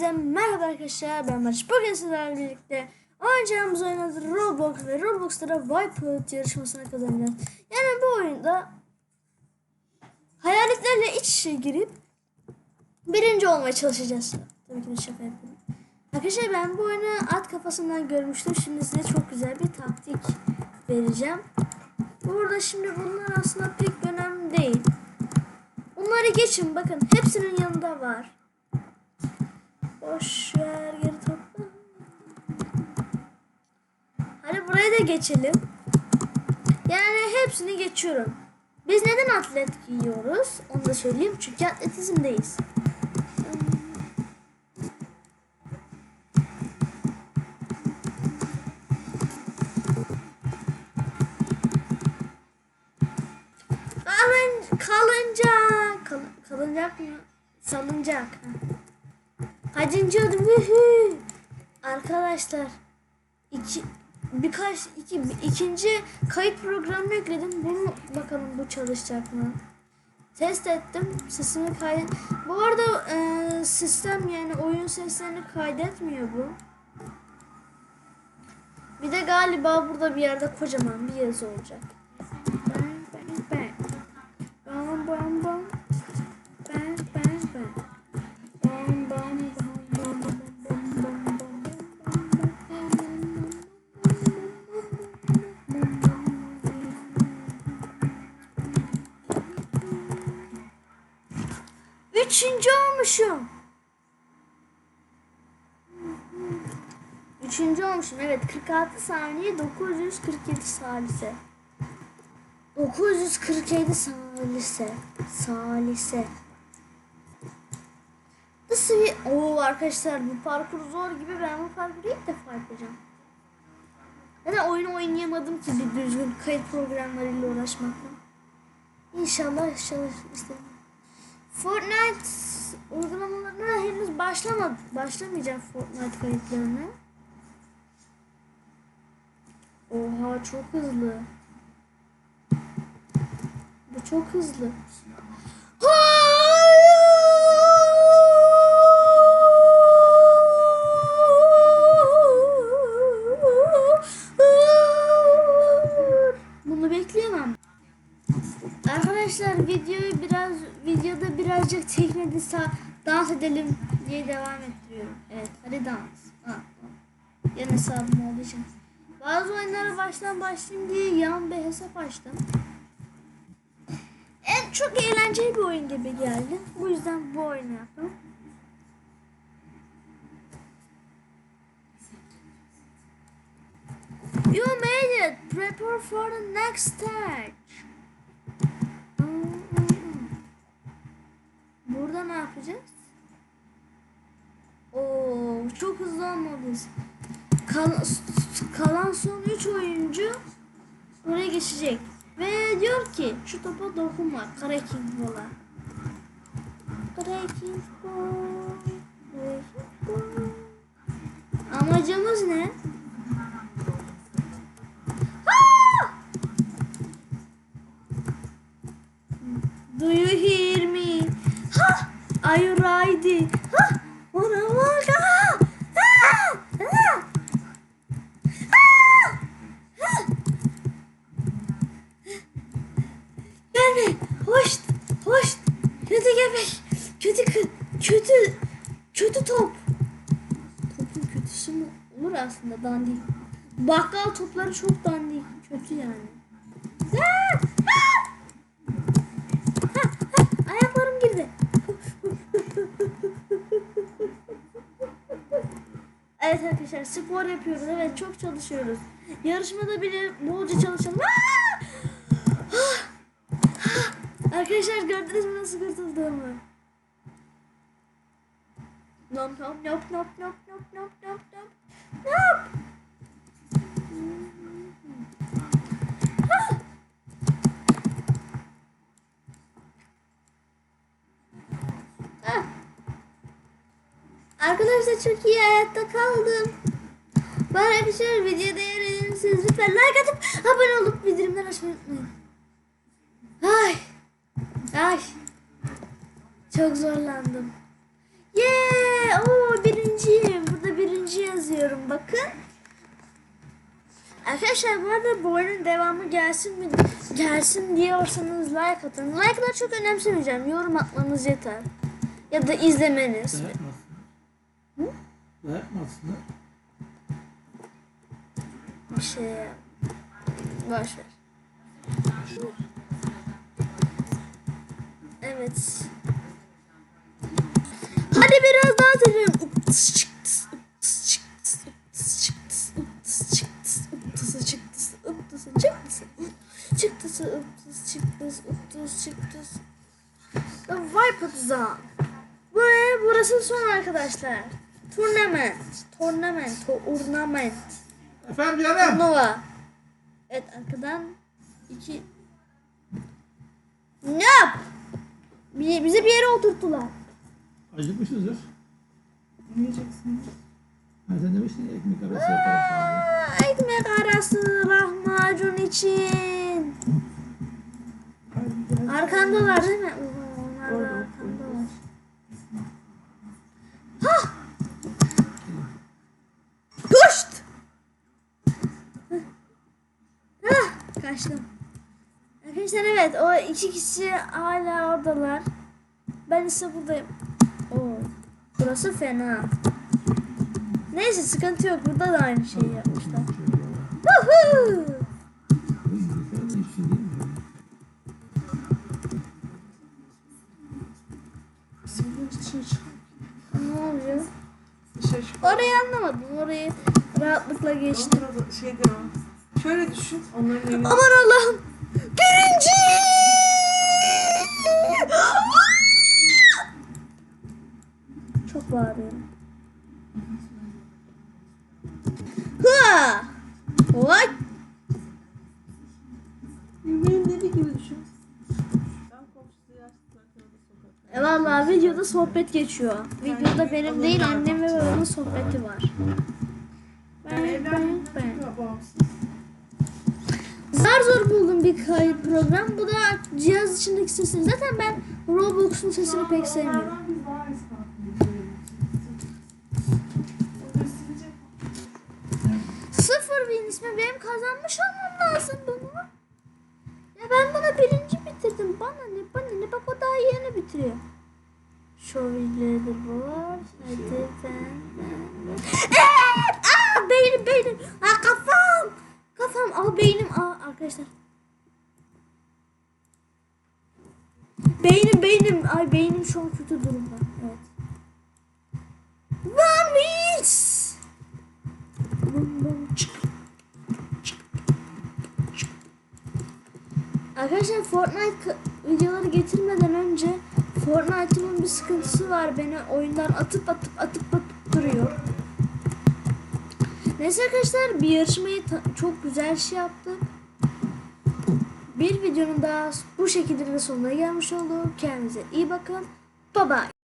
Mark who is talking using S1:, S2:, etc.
S1: Hepinize merhaba arkadaşlar ben Barış. Bugün sizlerle birlikte oynayacağımız oyun adı Roblox ve Roblox'ta da Wipeout yarışmasına kazanacağız. Yani bu oyunda hayaletlerle iç içe girip birinci olmaya çalışacağız. Tabii ki de şaka yapıyorum. Arkadaşlar ben bu oyunu at kafasından görmüştüm. Şimdi size çok güzel bir taktik vereceğim. Burada şimdi bunlar aslında pek önemli değil. Bunları geçin bakın hepsinin yanında var. Boş ver geri topla. Hadi buraya da geçelim. Yani hepsini geçiyorum. Biz neden atlet giyiyoruz? Onu da söyleyeyim. Çünkü atletizmdeyiz. Kalın, kalıncak. Kal, kalıncak mı? Salıncak. Kaçıncı adım? Woohoo! Arkadaşlar iki birkaç iki ikinci kayıt programı ekledim. Bunu bakalım bu çalışacak mı? Test ettim. Sesimi kaydet. Bu arada e, sistem yani oyun seslerini kaydetmiyor bu. Bir de galiba burada bir yerde kocaman bir yazı olacak. Bang, bang, bang. Bam, bam, bam. Üçüncü olmuşum. Üçüncü olmuşum. Evet 46 saniye 947 salise. 947 salise. Salise. Nasıl bir... Oo arkadaşlar bu parkur zor gibi. Ben bu parkuru ilk defa yapacağım. Neden oyunu oynayamadım ki bir düzgün kayıt programlarıyla uğraşmakla. İnşallah inşallah istedim. Fortnite uygulamalarına henüz başlamadı. Başlamayacağım Fortnite kayıtlarına. Oha çok hızlı. Bu çok hızlı. Bunu bekleyemem. Arkadaşlar videoyu biraz videoda birazcık teknede sağ dans edelim diye devam ettiriyorum. Evet hadi dans. Ha. Yan hesabım olduğu. Bazı oyunlara baştan başlayayım diye yan bir hesap açtım. En çok eğlenceli bir oyun gibi geldi. Bu yüzden bu oyunu yaptım. You made it. Prepare for the next stage. Ne yapacağız? Oo, çok hızlı olmalıyız. Kal kalan son 3 oyuncu oraya geçecek. Ve diyor ki şu topa dokunma. Cracking bola. Cracking ball. Cracking ball. Amacımız ne? Are you ready? Ha! Ona bak! Ha! Ha! Ha! Gelme! Hoş! Hoş! Kötü köpek! Kötü kı- kötü kötü top. Topun kötüsü mü olur aslında dandik. Bakkal topları çok dandik. Kötü yani. Ha! Ha! Ha, ha, ayaklarım girdi. Evet arkadaşlar spor yapıyoruz. Evet çok çalışıyoruz. Yarışmada bile bolca çalışalım. Ah! Arkadaşlar gördünüz mü nasıl kurtulduğumu? Nop nop nop nop nop nop nop nop nop. Arkadaşlar çok iyi hayatta kaldım. Bana arkadaşlar video değerinirseniz lütfen like atıp abone olup bildirimden açmayı unutmayın. Ay. Ay. Çok zorlandım. Yeah! Oo birinciyim. Burada birinci yazıyorum. Bakın. Arkadaşlar bu arada bu oyunun devamı gelsin mi? Gelsin diyorsanız like atın. Like'lar çok önemsemeyeceğim. Yorum atmanız yeter. Ya da izlemeniz.
S2: Dayak Dayak mı atsınlar?
S1: Bir şey. Boş ver. Evet. Hadi biraz daha çıktıs, çıktısı, uptıs çıktıs, uptıs çıktıs. Vay patlıcan. Buraya burası son arkadaşlar. Turnament. Turnament. Turnament.
S2: Efendim canım.
S1: Nova. Evet arkadan iki ne yap? Bi- Bizi bir yere oturttular.
S2: Acıkmışızdır.
S3: Yiyeceksin.
S2: Ha sen demiştin ya ekmek arası yaparım falan.
S1: Ekmek arası lahmacun için. Arkandalar değil mi? Kaçtım. Arkadaşlar evet o iki kişi hala oradalar. Ben ise buradayım. Oo, burası fena. Neyse sıkıntı yok. Burada da aynı şeyi yapmışlar. Woohoo!
S2: Şey.
S1: Ne oluyor?
S3: Çık.
S1: Orayı anlamadım. Orayı rahatlıkla geçtim.
S3: Onlara da şey de var. Şöyle düşün. Onların evine.
S1: Aman Allah'ım. Birinci! Çok bağırıyorum. Hıa! Vay!
S3: Benim dediği gibi düşün.
S1: E vallahi videoda sohbet geçiyor. Videoda benim değil annem ve babamın sohbeti var. Ben, ben, ben. Zar zor buldum bir kayıt program. Bu da cihaz içindeki sesini. Zaten ben Roblox'un sesini pek sevmiyorum. Sıfır bin ismi benim kazanmış olmam lazım bunu. Ya ben buna birinci bitirdim. Bana ne bana ne bak o daha yeni bitiriyor. Show leaderboard. Hadi ben. Evet! Aa beynim beynim. Aa. Kafam. Aa beynim. Aa arkadaşlar. Beynim beynim. Ay beynim şu an kötü durumda. Evet. One. Arkadaşlar Fortnite videoları getirmeden önce Fortnite'ın bir sıkıntısı var. Beni oyundan atıp atıp atıp atıp duruyor. Neyse arkadaşlar bir yarışmayı çok güzel şey yaptık. Bir videonun daha bu şekilde de sonuna gelmiş olduk. Kendinize iyi bakın. Bye bye.